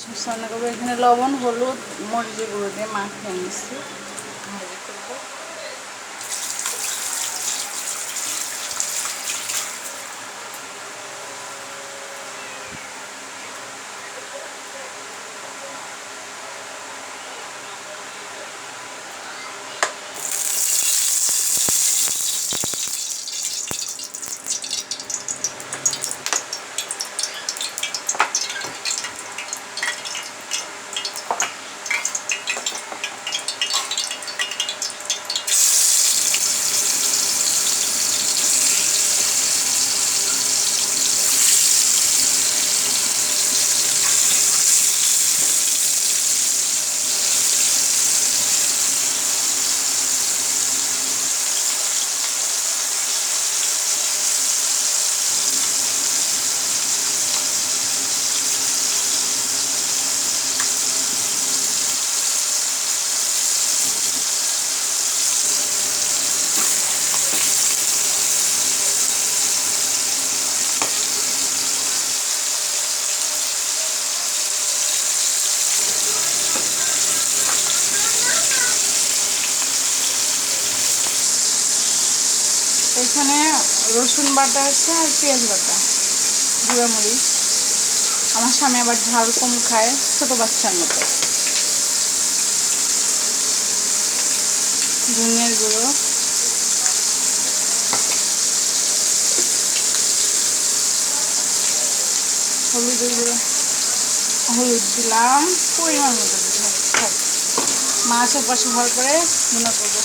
রান্না এখানে লবণ হলুদ মরিচের গুঁড়ো দিয়ে মাখিয়ে নিচ্ছি ভাজি করব এখানে রসুন বাটা আছে আর পেঁয়াজ বাটা, গুঁড়া মরিচ আমার স্বামী আবার ঝাল কম খায় ছোট বাচ্চার মতো ধনিয়ার গুঁড়ো হলুদের গুঁড়ো হলুদ দিলাম, পরিমাণ মতো দিলাম। থাক। মাছের পাশে ভর করে মনে করব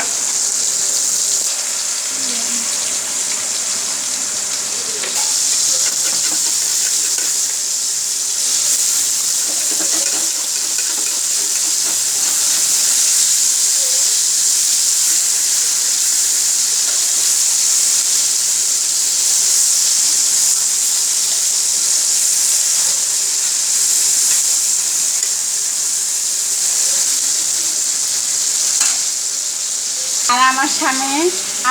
আর আমার স্বামী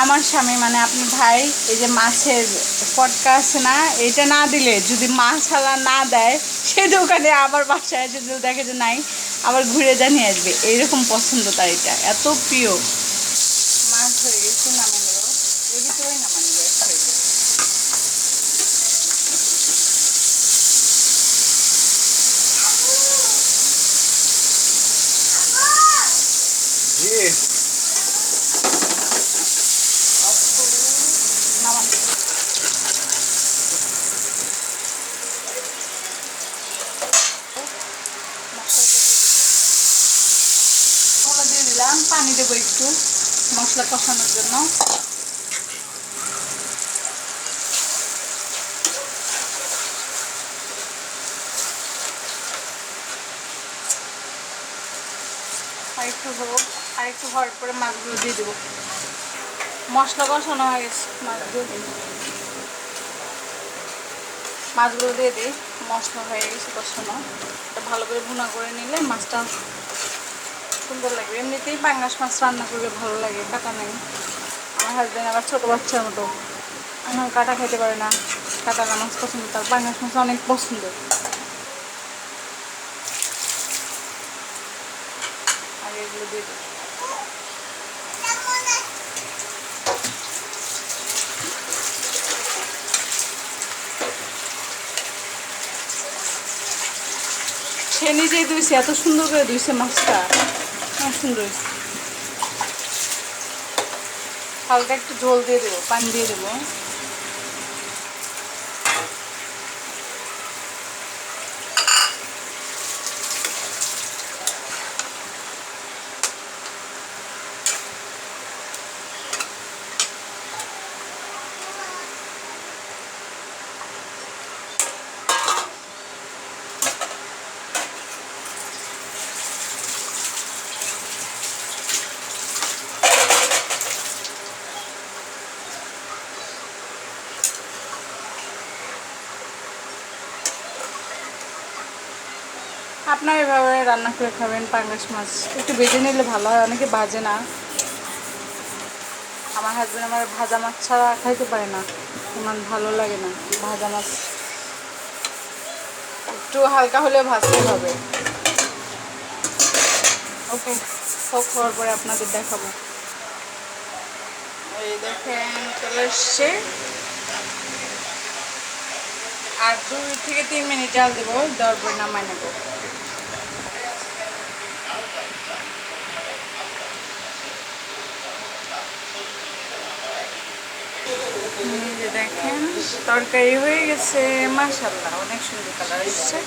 আমার স্বামী মানে আপনার ভাই, এই যে মাছের পটকা আছে না এটা না দিলে যদি মাছ হালা না দেয় সে দোকানে আবার বাসায় যদি দেখে যে নাই, আবার ঘুরে জানিয়ে আসবে। এইরকম পছন্দ তার এটা, এত প্রিয়। মাছ হয়ে গেছে নামানি হয়ে গেছে জি নামান মশলা দিয়ে দিলাম পানি দেবো একটু মশলা কষানোর জন্য। আর একটু হোক আর একটু হওয়ার পরে মাছগুলো দিয়ে দেবো। মশলা কষানো হয়ে গেছে মাছগুলো। মাছগুলো দিয়ে দিই, মশলা হয়ে গেছে কষানো। ভালো করে ভুনা করে নিলে মাছটা সুন্দর লাগবে এমনিতেই পাঙ্গাস মাছ রান্না করলে ভালো লাগে কাটা নেই। আমার হাজব্যান্ড আবার ছোটো বাচ্চার মতো। আমার কাটা খেতে পারে না, কাটা মাছ পছন্দ, তার পাঙ্গাস মাছ অনেক পছন্দ। আর এগুলো দিয়ে সে নিজেই ধুইছে, এত সুন্দর করে ধুইছে মাছটা। সুন্দর হালকা একটু ঝোল দিয়ে দেবো পানি দিয়ে দেবো। আপনার এভাবে রান্না করে খাবেন, পাঙ্গাস মাছ। একটু বেজে নিলে ভালো হয়, অনেকে বাজে না। আমার হাজব্যান্ড আমার ভাজা মাছ ছাড়া খাইতে পারে না। আমার ভালো লাগে না ভাজা মাছ। একটু হালকা হলে ভাজতে হবে। ওকে, হোক, হওয়ার পরে আপনাদের দেখাবো। এই দেখেন, চলে এসছে। আর দুই থেকে তিন মিনিট জাল দেবো দেওয়ার পরে নামাই নেব এই যে দেখেন, তরকারি হয়ে গেছে মাশাল্লাহ অনেক সুন্দর কালার এসছে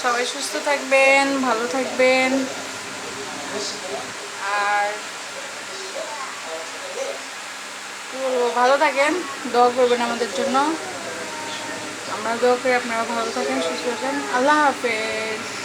সবাই সুস্থ থাকবেন, ভালো থাকবেন। আর ভালো থাকেন, দোয়া করবেন আমাদের জন্য। আমরা দোয়া করি আপনারা ভালো থাকেন, সুস্থ থাকেন। আল্লাহ হাফেজ।